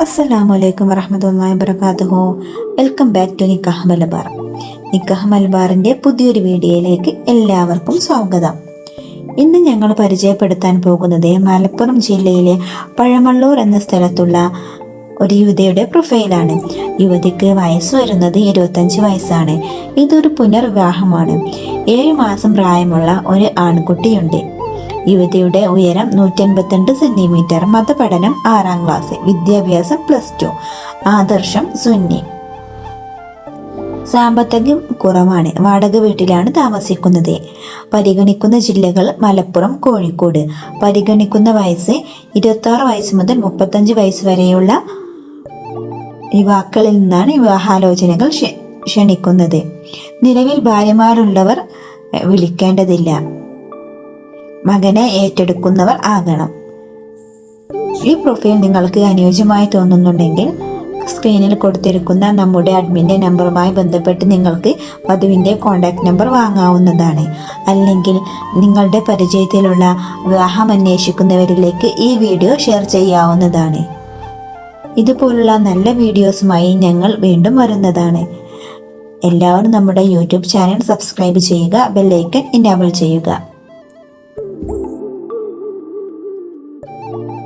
അസ്സലാമു അലൈക്കും വറഹമത്തല്ലാഹി വബറകാതുഹു. Welcome back to Nikah Malabar. നിക്കാഹ് മലബാറിന്റെ പുതിയൊരു വീഡിയോയിലേക്ക് എല്ലാവർക്കും സ്വാഗതം. ഇന്ന് ഞങ്ങൾ പരിചയപ്പെടുത്താൻ പോകുന്നത് മലപ്പുറം ജില്ലയിലെ പഴമള്ളൂർ എന്ന സ്ഥലത്തുള്ള ഒരു യുവതിയുടെ പ്രൊഫൈലാണ്. യുവതിക്ക് വയസ്സ് വരുന്നത് ഇരുപത്തഞ്ച് വയസ്സാണ്. ഇതൊരു പുനർവിവാഹമാണ്. ഏഴ് മാസം പ്രായമുള്ള ഒരു ആൺകുട്ടിയുണ്ട്. യുവതിയുടെ ഉയരം നൂറ്റൻപത്തിരണ്ട് സെന്റിമീറ്റർ മതപഠനം ആറാം ക്ലാസ് വിദ്യാഭ്യാസം പ്ലസ് ടു ആദർശം സുന്നി. സാമ്പത്തികം കുറവാണ്. വാടക വീട്ടിലാണ് താമസിക്കുന്നത്. പരിഗണിക്കുന്ന ജില്ലകൾ മലപ്പുറം കോഴിക്കോട്. പരിഗണിക്കുന്ന വയസ്സ് ഇരുപത്തി വയസ്സ് മുതൽ മുപ്പത്തഞ്ച് വയസ്സ് വരെയുള്ള യുവാക്കളിൽ നിന്നാണ് വിവാഹാലോചനകൾ ക്ഷ- ക്ഷണിക്കുന്നത്. നിലവിൽ ഭാര്യമാരുള്ളവർ വിളിക്കേണ്ടതില്ല. മകനെ ഏറ്റെടുക്കുന്നവർ ആകണം. ഈ പ്രൊഫൈൽ നിങ്ങൾക്ക് അനുയോജ്യമായി തോന്നുന്നുണ്ടെങ്കിൽ സ്ക്രീനിൽ കൊടുത്തിരിക്കുന്ന നമ്മുടെ അഡ്മിന്റെ നമ്പറുമായി ബന്ധപ്പെട്ട് നിങ്ങൾക്ക് വധുവിന്റെ കോൺടാക്റ്റ് നമ്പർ വാങ്ങാവുന്നതാണ്. അല്ലെങ്കിൽ നിങ്ങളുടെ പരിചയത്തിലുള്ള വിവാഹം അന്വേഷിക്കുന്നവരിലേക്ക് ഈ വീഡിയോ ഷെയർ ചെയ്യാവുന്നതാണ്. ഇതുപോലുള്ള നല്ല വീഡിയോസുമായി ഞങ്ങൾ വീണ്ടും വരുന്നതാണ്. എല്ലാവരും നമ്മുടെ യൂട്യൂബ് ചാനൽ സബ്സ്ക്രൈബ് ചെയ്യുക ബെല്ലൈക്കൻ എനേബിൾ ചെയ്യുക. Thank you.